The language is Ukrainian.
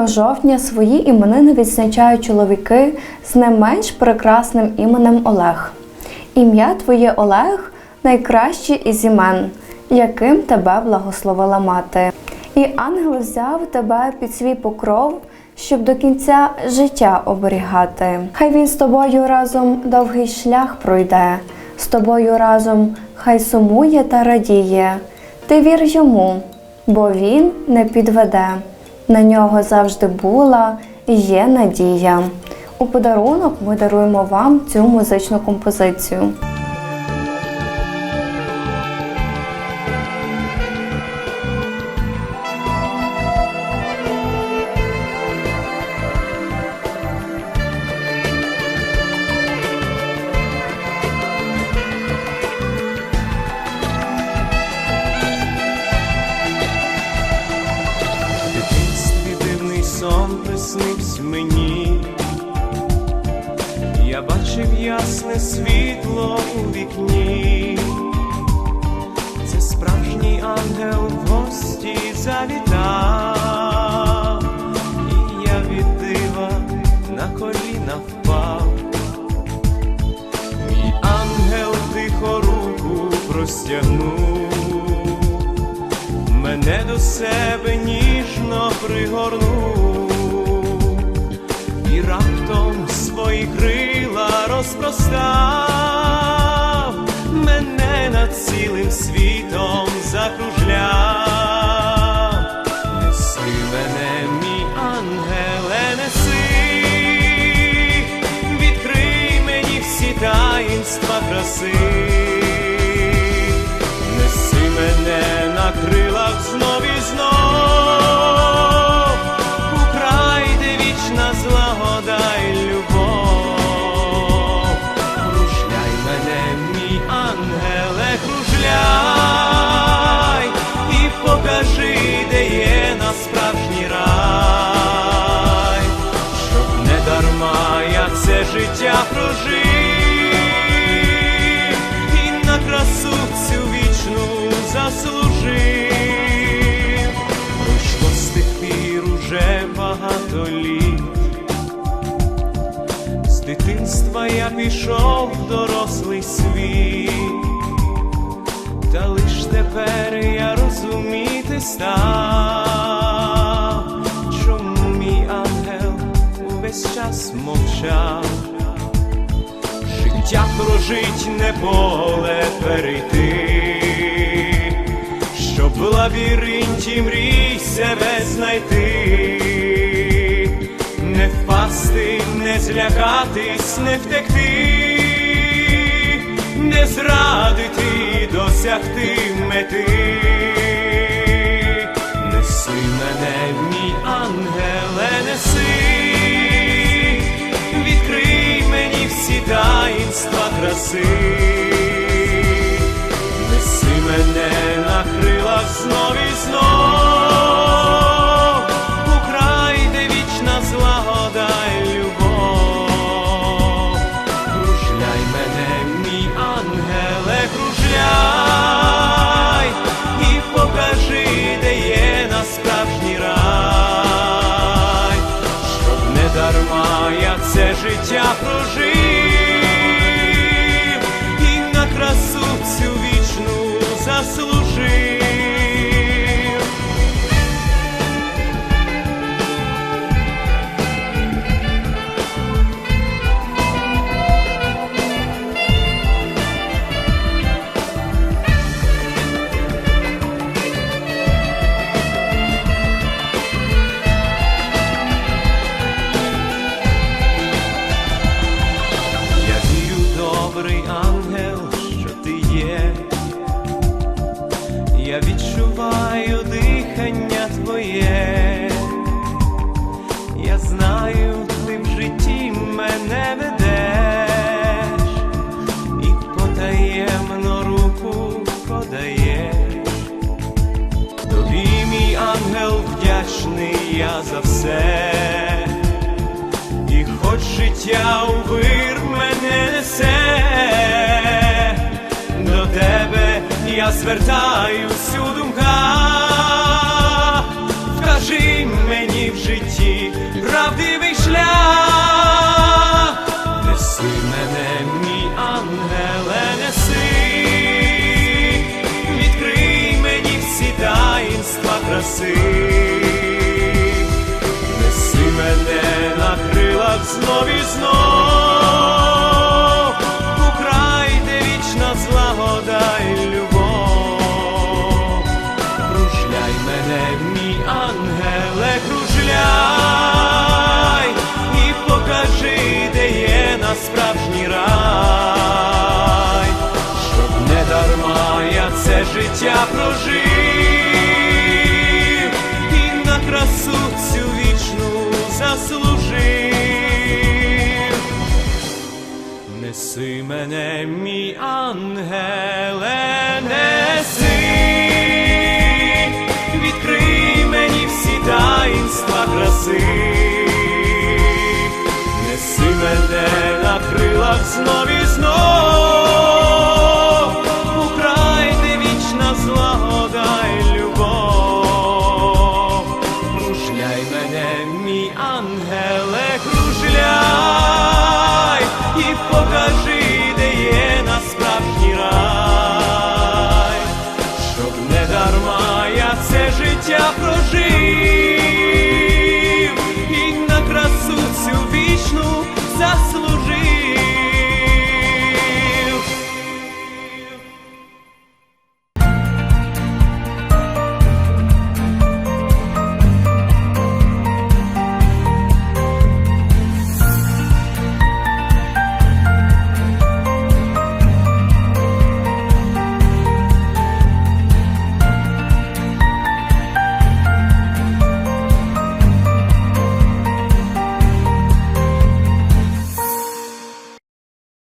3 жовтня свої іменини відзначають чоловіки з не менш прекрасним іменем Олег. Ім'я твоє Олег найкраще із імен, яким тебе благословила мати. І ангел взяв тебе під свій покров, щоб до кінця життя оберігати. Хай він з тобою разом довгий шлях пройде, з тобою разом хай сумує та радіє. Ти вір йому, бо він не підведе. На нього завжди була і є надія. У подарунок ми даруємо вам цю музичну композицію. Сон приснився мені, я бачив ясне світло у вікні, це справжній ангел в гості завітав, і я від дива на коліна впав. Мій ангел тихо руку простягнув. Мене до себе ніжно пригорнув раптом свої крила розпростав, мене над цілим світом закружляв. Неси мене, мій ангеле, неси, відкрий мені всі таїнства краси. Неси мене на крилах знов і знов, заслужив. Пройшло з тих пір уже багато літ. З дитинства я пішов в дорослий світ, та лиш тепер я розуміти став, чому мій ангел увесь час мовчав життя прожить не поле перейти, в лабіринті мрій себе знайти, не впасти, не злякатись, не втекти, не зрадити, досягти мети. Неси мене, мій ангеле, неси. Відкрий мені всі таїнства краси, життя прожив я за все, і хоч життя у вир мене несе, до тебе я звертаю всю думка, вкажи мені в житті правдивий шлях, неси мене, мій ангеле, неси, відкрий мені всі таїнства краси. любові знов вічна злагода любов, Кружляй мене, мій ангел. кружит.